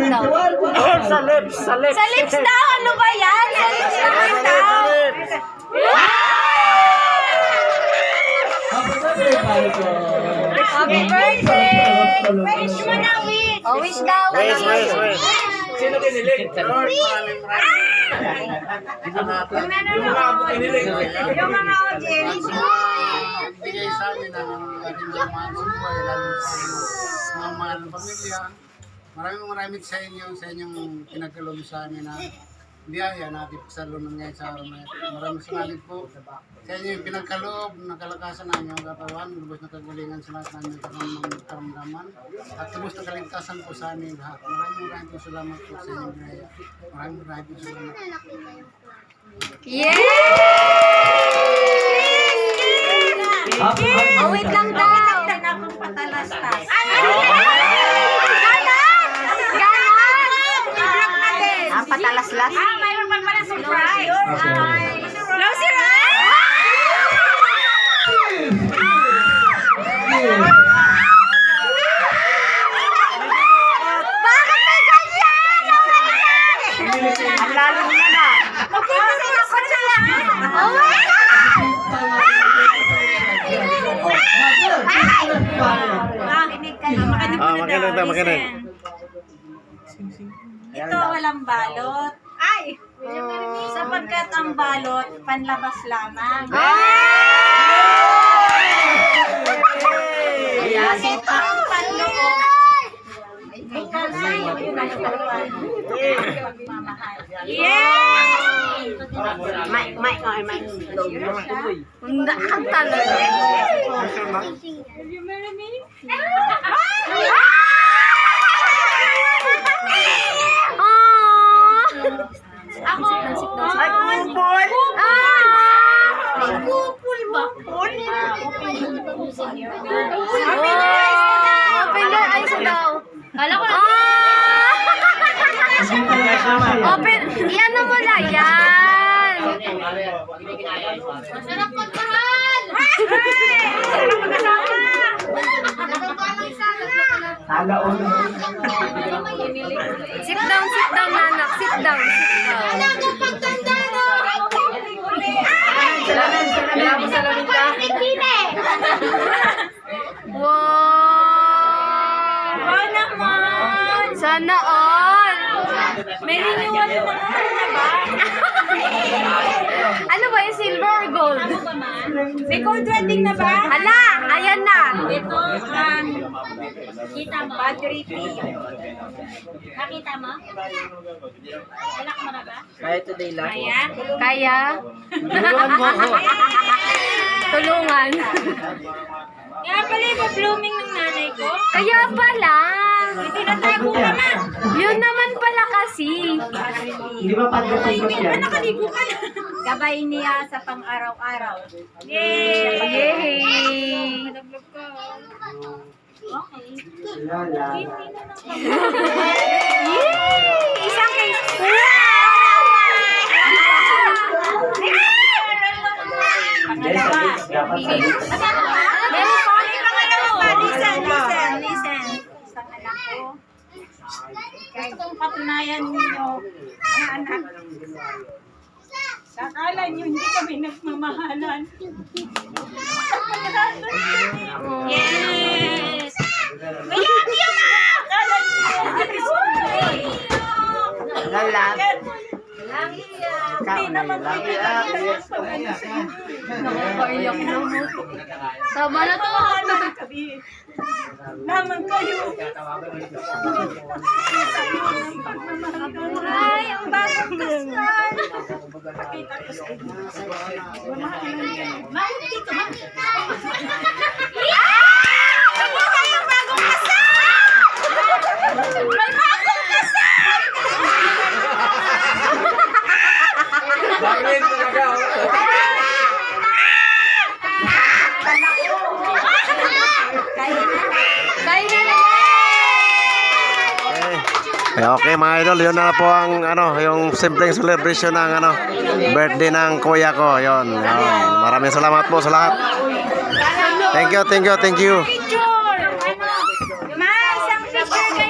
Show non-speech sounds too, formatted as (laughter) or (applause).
Lips, sa lips, sa lips. Sa lips daw, ano ba yan? Sa lips naman daw. Happy birthday. Wish mo na, wish. Oh, wish daw. Wish, wish, wish. Sino kinilig? Lord, maraming maraming. Yung mga audience. bigay sa amin ng ating mga sa mga pamilya. Maraming maraming sa inyo, sa inyong pinagkaloob sa amin na biyaya na ating pasalunan ngayon sa araw na ito. Maraming salamat po sa inyo yung pinagkaloob, nakalakasan na inyong katawan, lubos na kagalingan sa lahat namin ng karamdaman, at lubos na kaligtasan po sa amin lahat. Maraming maraming po salamat po sa inyong biyaya. Maraming maraming po salamat. Yay! Happy birthday. Oh, wait lang daw. Wait lang patalaslas? Ah, mayroon pa pala surprise. Okay. Close your eyes! Bakit may ganyan? Ang lalim na na. Ako. Oh my God! Makinig. Makinig Ah, makinig na, makinig. Ito walang balot. Ay! Sapagkat ang balot, panlabas lamang. Kasi ang panloob, ay kalay, yun ang katawan. Pagmamahal. Yay! May, may, may, may. Hindi, ang talaga. Ako, ay, kupol. Ah! Kupol ba? Kupol? Open your eyes na daw. Open your eyes daw. Kala ko Ah! (laughs) Open, yan na mo na yan. Masarap magmahal. Masarap magkasama. Sit down, sit down, nanak. Sit down, sit down. Anak, pagtanda na. Salamin, salamin. Salamin ka. Wow! Wow naman! Sana all! May renewal na na ba? (laughs) Ano ba yung silver or gold? May cold wedding na ba? Hala! Ayan na! Ito ang kita mo. Padre Pio. Nakita mo? Wala ka mo na ba? Kaya today lang. Ayan. Kaya? Tulungan mo ako. (laughs) Tulungan. (laughs) Kaya pala yung blooming ng nanay ko. Kaya pala. Tinatago naman. Yun naman pala kasi. Hindi ba pagdating ko siya? Nakaligo ka na. Gabay niya sa pang-araw-araw. Yay! Yay! Okay. Lala. Yay! Ko. Kahit kung patunayan ninyo, mga anak, Akala nyo hindi kami nagmamahalan. Yes! May happy yun na! Akala nyo Lala. Hindi naman kami Nakakaiyak na mo. Tama na to. Naman kayo. Ay, ang bagong kasal. Pakita ko sa inyo. Mahal dito, mahal. Ano kayong bagong kasal? May bagong kasal! Bakit talaga? Kain na na! Okay. Eh, okay mga idol, yun na po ang ano, yung simpleng celebration ng ano, birthday ng kuya ko. Yun. yun. Maraming salamat po sa lahat. Thank you, thank you, thank you.